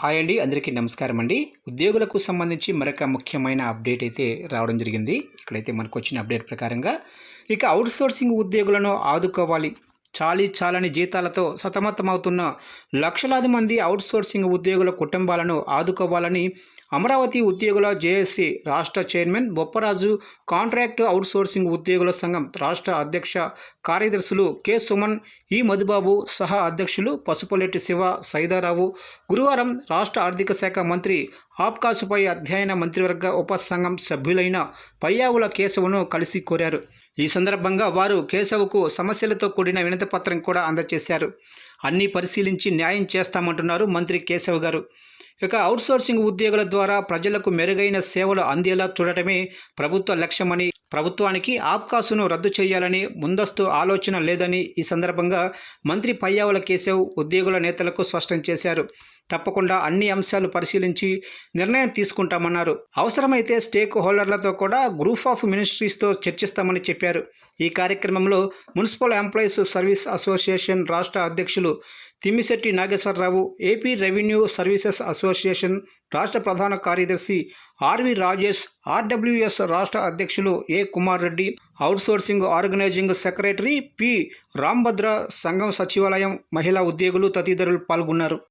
Hi అండి అందరికీ నమస్కారం అండి. ఉద్యోగులకు సంబంధించి మరొక ముఖ్యమైన అప్డేట్ అయితే రావడం జరిగింది. ఇక్కడైతే మనకు వచ్చిన అప్డేట్ ప్రకారంగా ఇక అవుట్సోర్సింగ్ ఉద్యోగులను ఆదుకోవాలి. చాలీ చాలని జీతాలతో సతమతమవుతున్న లక్షలాది మంది అవుట్సోర్సింగ్ ఉద్యోగుల కుటుంబాలను ఆదుకోవాలని అమరావతి ఉద్యోగుల జేఏసీ రాష్ట్ర చైర్మన్ బొప్పరాజు కాంట్రాక్టు అవుట్సోర్సింగ్ ఉద్యోగుల సంఘం రాష్ట్ర అధ్యక్ష కార్యదర్శులు కె. సుమన్ ఈ మధుబాబు సహా అధ్యక్షులు పసుపులెట్టి శివ సైదారావు. గురువారం రాష్ట్ర ఆర్థిక శాఖ మంత్రి ఆప్కాసుపై అధ్యయన మంత్రివర్గ ఉపసంఘం సభ్యులైన పయ్యావుల కేశవును కలిసి కోరారు. ఈ సందర్భంగా వారు కేశవుకు సమస్యలతో కూడిన వినతిపత్రం కూడా అందజేశారు. అన్నీ పరిశీలించి న్యాయం చేస్తామంటున్నారు మంత్రి కేశవ్ గారు. ఇక అవుట్సోర్సింగ్ ఉద్యోగుల ద్వారా ప్రజలకు మెరుగైన సేవలు అందేలా చూడటమే ప్రభుత్వ లక్ష్యమని ప్రభుత్వానికి ఆప్కాసును రద్దు చేయాలని ముందస్తు ఆలోచన లేదని ఈ సందర్భంగా మంత్రి పయ్యావుల కేశవ్ ఉద్యోగుల నేతలకు స్పష్టం చేశారు. తప్పకుండా అన్ని అంశాలు పరిశీలించి నిర్ణయం తీసుకుంటామన్నారు. అవసరమైతే స్టేక్ హోల్డర్లతో కూడా గ్రూప్ ఆఫ్ మినిస్ట్రీస్తో చర్చిస్తామని చెప్పారు. ఈ కార్యక్రమంలో మున్సిపల్ ఎంప్లాయీస్ సర్వీస్ అసోసియేషన్ రాష్ట్ర అధ్యక్షులు అధ్యక్షులు Thimmisetti Nageswara Rao AP revenue services association రాష్ట్ర ప్రధాన కార్యదర్శి ఆర్వి రాజేష్ ఆర్డబ్ల్యూఎస్ రాష్ట్ర అధ్యక్షులు A Kumar Reddy outsourcing organising secretary P Rambhadra సంఘం సచివాలయం మహిళా ఉద్యోగులు తదితరులు పాల్గొన్నారు.